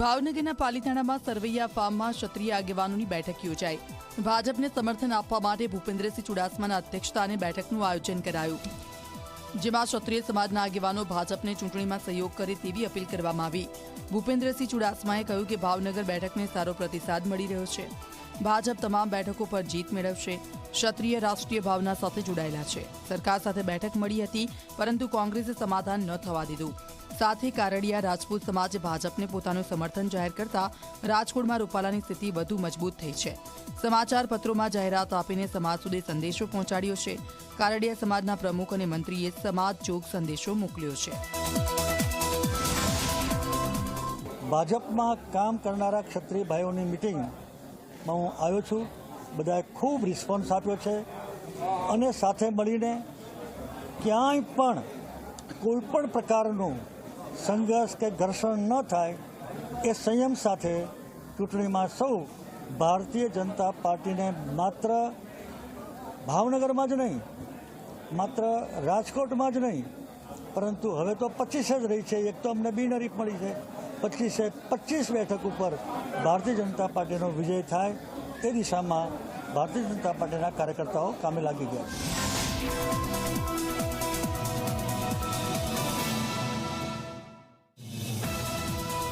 ભાવનગરના પાલીતાણામાં સરવૈયા ફાર્મમાં ક્ષત્રિય આગેવાનોની બેઠક યોજાઈ. ભાજપને સમર્થન આપવા માટે ભૂપેન્દ્રસિંહ ચુડાસમાના અધ્યક્ષસ્થાને બેઠકનું આયોજન કરાયું. જેમાં ક્ષત્રિય સમાજના આગેવાનો ભાજપને ચૂંટણીમાં સહયોગ કરે તેવી અપીલ કરવામાં આવી. ભૂપેન્દ્રસિંહ ચુડાસમાએ કહ્યું કે ભાવનગર બેઠકને સારો પ્રતિસાદ મળી રહ્યો છે. ભાજપ તમામ બેઠકો પર જીત મેળવશે. ક્ષત્રિય રાષ્ટ્રીય ભાવના સાથે જોડાયેલા છે. સરકાર સાથે બેઠક મળી હતી, પરંતુ કોંગ્રેસે સમાધાન ન થવા દીધું. સાથે કારડિયા રાજપૂત સમાજ ભાજપને પોતાનું સમર્થન જાહેર કરતા રાજકોટમાં રૂપાલાની સ્થિતિ વધુ મજબૂત થઈ છે. સમાચાર પત્રોમાં જાહેરાત આપીને સમાજ સુધી સંદેશો પહોંચાડ્યો છે. કારડિયા સમાજના પ્રમુખ અને મંત્રીએ સમાજ જોગ સંદેશો મોકલ્યો છે. ભાજપમાં કામ કરનારા ક્ષત્રિય ભાઈઓની મિટિંગમાં હું આવ્યો છું. બધાએ ખૂબ રિસ્પોન્સ આપ્યો છે અને સાથે મળીને ક્યાંય પણ કોઈ પણ પ્રકારનું સંઘર્ષ કે ઘર્ષણ ન થાય એ સંયમ સાથે ચૂંટણીમાં સૌ ભારતીય જનતા પાર્ટીને માત્ર ભાવનગરમાં જ નહીં, માત્ર રાજકોટમાં જ નહીં, પરંતુ હવે તો પચીસ જ રહી છે. એક તો અમને બિનરીફ મળી છે. પચીસે પચીસ બેઠક ઉપર ભારતીય જનતા પાર્ટીનો વિજય થાય એ દિશામાં ભારતીય જનતા પાર્ટીના કાર્યકર્તાઓ કામે લાગી ગયા